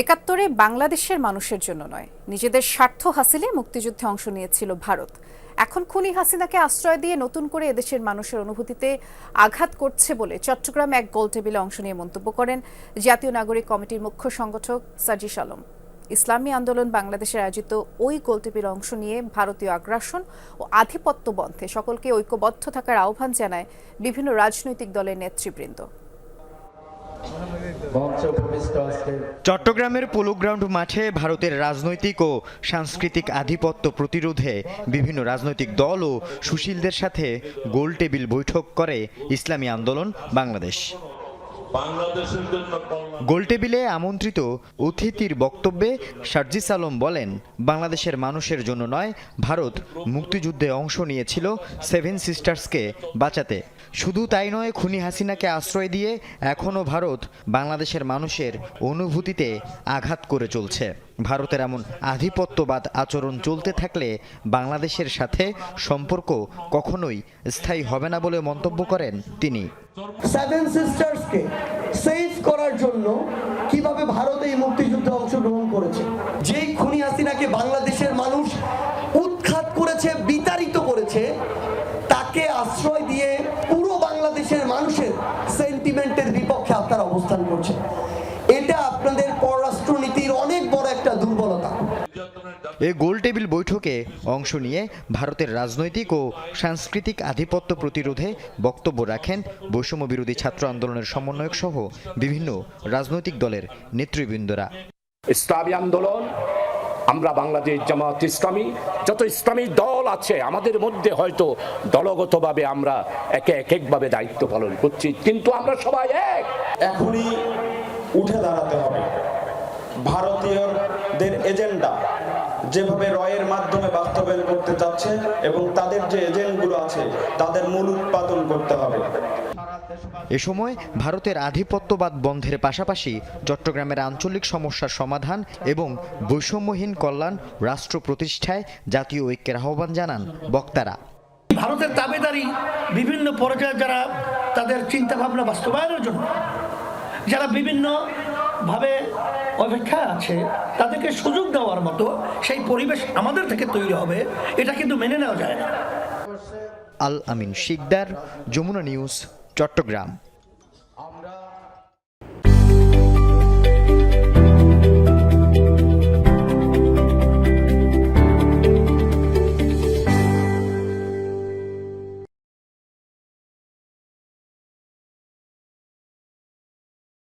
একাত্তরে বাংলাদেশের মানুষের জন্য নয়। নিজেদের স্বার্থ হাসিলে মুক্তিযুদ্ধে অংশ নিয়েছিল ভারত। এখন খুনি হাসিনাকে আশ্রয় দিয়ে নতুন করে এদেশের মানুষের অনুভূতিতে আঘাত করছে বলে চট্টগ্রামে এক গোলটেবিলে অংশ নিয়ে মন্তব্য করেন জাতীয় নাগরিক কমিটির মুখ্য সংগঠক সাজিস আলম। ইসলামী আন্দোলন বাংলাদেশের আয়োজিত ওই গোলটেবিল অংশ নিয়ে ভারতীয় আগ্রাসন ও আধিপত্য বন্ধে সকলকে ঐক্যবদ্ধ থাকার আহ্বান জানায় বিভিন্ন রাজনৈতিক দলের নেতৃবৃন্দ। চট্টগ্রামের পোলোগ্রাউন্ড মাঠে ভারতের রাজনৈতিক ও সাংস্কৃতিক আধিপত্য প্রতিরোধে বিভিন্ন রাজনৈতিক দল ও সুশীলদের সাথে গোলটেবিল বৈঠক করে ইসলামী আন্দোলন বাংলাদেশ। বাংলাদেশের জন্য কল্যাণ গোল টেবিলে আমন্ত্রিত অতিথির বক্তব্যে সার্জিস আলম বলেন, বাংলাদেশের মানুষের জন্য নয়, ভারত মুক্তিযুদ্ধে অংশ নিয়েছিল সেভেন সিস্টার্সকে বাঁচাতে। শুধু তাই নয়, খুনি হাসিনাকে আশ্রয় দিয়ে এখনও ভারত বাংলাদেশের মানুষের অনুভূতিতে আঘাত করে চলছে। ভারতের এমন আধিপত্যবাদ আচরণ চলতে থাকলে বাংলাদেশের সাথে সম্পর্ক কখনোই স্থায়ী হবে না বলে মন্তব্য করেন তিনি। সেভেন সিস্টার্সকে সেভ করার জন্য কীভাবে ভারত এই মুক্তিযুদ্ধে অংশগ্রহণ করেছে? যেই খুনি হাসিনাকে বাংলাদেশের মানুষ উৎখাত করেছে, বিতাড়িত করেছে, তাকে আশ্রয় দিয়ে পুরো বাংলাদেশের মানুষের সেন্টিমেন্টের বিপক্ষে আপনারা অবস্থান এ গোল টেবিল বৈঠকে অংশ নিয়ে ভারতের রাজনৈতিক ও সাংস্কৃতিক আধিপত্য প্রতিরোধে বক্তব্য রাখেন বৈষম্য বিরোধী ছাত্র আন্দোলনের সমন্বয়ক সহ বিভিন্ন রাজনৈতিক দলের নেতৃবৃন্দরা। ইসলামী আন্দোলন আমরা বাংলাদেশ জামাত ইসলামী যত ইসলামী দল আছে আমাদের মধ্যে হয়তো দলগতভাবে আমরা একে এক একভাবে দায়িত্ব পালন করছি কিন্তু আমরা সবাই এক। এখনই উঠে দাঁড়াতে ভারতীয়দের এজেন্ডা যেভাবে রয়ের মাধ্যমে বাস্তবায়ন করতে চাচ্ছে এবং তাদের যে এজেন্টগুলো আছে তাদের মূল উৎপাদন করতে হবে। এ সময় ভারতের আধিপত্যবাদ বন্ধের পাশাপাশি চট্টগ্রামের আঞ্চলিক সমস্যার সমাধান এবং বৈষম্যহীন কল্যাণ রাষ্ট্র প্রতিষ্ঠায় জাতীয় ঐক্যের আহ্বান জানান বক্তারা। ভারতের দাবিদারি বিভিন্ন পর্যায়ে যারা তাদের চিন্তা ভাবনা বাস্তবায়নের জন্য যারা বিভিন্ন ভাবে অপেক্ষায় আছে, তাদেরকে সুযোগ দেওয়ার মতো সেই পরিবেশ আমাদের থেকে তৈরি হবে, এটা কিন্তু মেনে নেওয়া যায় না। আল আমিন শিকদার, যমুনা নিউজ, চট্টগ্রাম।